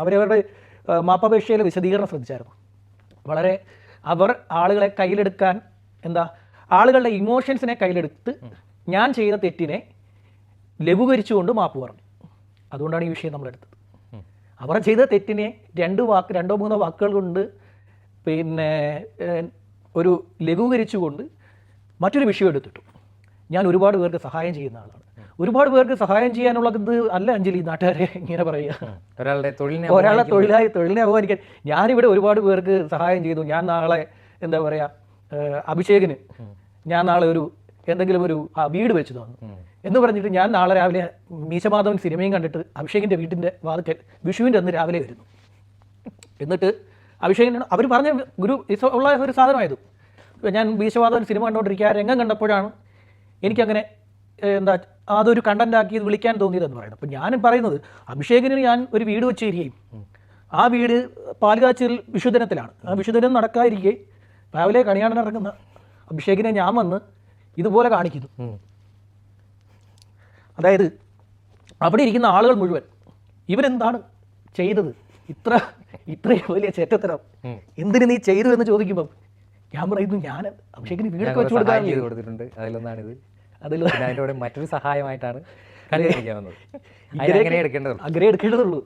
അവരവരുടെ മാപ്പപേക്ഷയിലെ വിശദീകരണം ശ്രദ്ധിച്ചായിരുന്നു. വളരെ അവർ ആളുകളെ കയ്യിലെടുക്കാൻ എന്താ ആളുകളുടെ ഇമോഷൻസിനെ കയ്യിലെടുത്ത് ഞാൻ ചെയ്ത തെറ്റിനെ ലഘൂകരിച്ചുകൊണ്ട് മാപ്പ് പറഞ്ഞു. അതുകൊണ്ടാണ് ഈ വിഷയം നമ്മളെടുത്തത്. അവർ ചെയ്ത തെറ്റിനെ രണ്ട് വാക്ക് രണ്ടോ മൂന്നോ വാക്കുകൾ കൊണ്ട് പിന്നെ ഒരു ലഘൂകരിച്ചുകൊണ്ട് മറ്റൊരു വിഷയം എടുത്തിട്ടു. ഞാൻ ഒരുപാട് പേർക്ക് സഹായം ചെയ്യുന്ന ആളാണ്. ഒരുപാട് പേർക്ക് സഹായം ചെയ്യാനുള്ളത് അല്ല അഞ്ജലി നാട്ടുകാരെ ഇങ്ങനെ പറയുക. ഒരാളുടെ തൊഴിലിനെ ഒരാളെ തൊഴിലായി തൊഴിലിനെ അപമാനിക്കാൻ ഞാനിവിടെ ഒരുപാട് പേർക്ക് സഹായം ചെയ്തു. ഞാൻ നാളെ എന്താ പറയുക അഭിഷേകിന് ഞാൻ നാളെ ഒരു എന്തെങ്കിലും ഒരു ആ, വീട് വെച്ച് തന്നു. എന്ന് പറഞ്ഞിട്ട് ഞാൻ നാളെ രാവിലെ മീശമാധവൻ സിനിമയും കണ്ടിട്ട് അഭിഷേകിന്റെ വീട്ടിന്റെ വാതിക്കൽ വിഷുവിന്റെ അന്ന് രാവിലെ വരുന്നു. എന്നിട്ട് അഭിഷേകിനാണ് അവർ പറഞ്ഞ ഗുരു ഉള്ള ഒരു സാധനമായത്. ഞാൻ മീശമാധവൻ സിനിമ കണ്ടുകൊണ്ടിരിക്കുക രംഗം കണ്ടപ്പോഴാണ് എനിക്കങ്ങനെ എന്താ അതൊരു കണ്ടന്റ് ആക്കി ഇത് വിളിക്കാൻ തോന്നിയതെന്ന് പറയുന്നത് അപ്പം ഞാൻ പറയുന്നത് അഭിഷേകിന് ഞാൻ ഒരു വീട് വെച്ച് തരികയും ആ വീട് പാലുകാച്ചിൽ വിശുദ്ധനത്തിലാണ്. ആ വിശുദ്ധനം നടക്കാതിരിക്കെ രാവിലെ കണിയാണ് നടക്കുന്ന അഭിഷേകിനെ ഞാൻ വന്ന് ഇതുപോലെ കാണിക്കുന്നു. അതായത് അവിടെ ഇരിക്കുന്ന ആളുകൾ മുഴുവൻ ഇവരെന്താണ് ചെയ്തത്? ഇത്ര ഇത്രയും വലിയ ചേറ്റത്തരം. എന്തിനു നീ ചെയ്തു എന്ന് ചോദിക്കുമ്പം ഞാൻ പറയുന്നു ഞാൻ അഭിഷേകിന് വീടൊക്കെ വെച്ച് കൊടുക്കാൻ ചെയ്ത് കൊടുത്തിട്ടുണ്ട്. അതിലൊന്നാണിത്. അതിൽ അതിന്റെ കൂടെ മറ്റൊരു സഹായമായിട്ടാണ് കളി കളിക്കാൻ വന്നത്. അങ്ങനെ എടുക്കേണ്ടതുള്ളൂ. അങ്ങനെ എടുക്കേണ്ടതുള്ളൂ.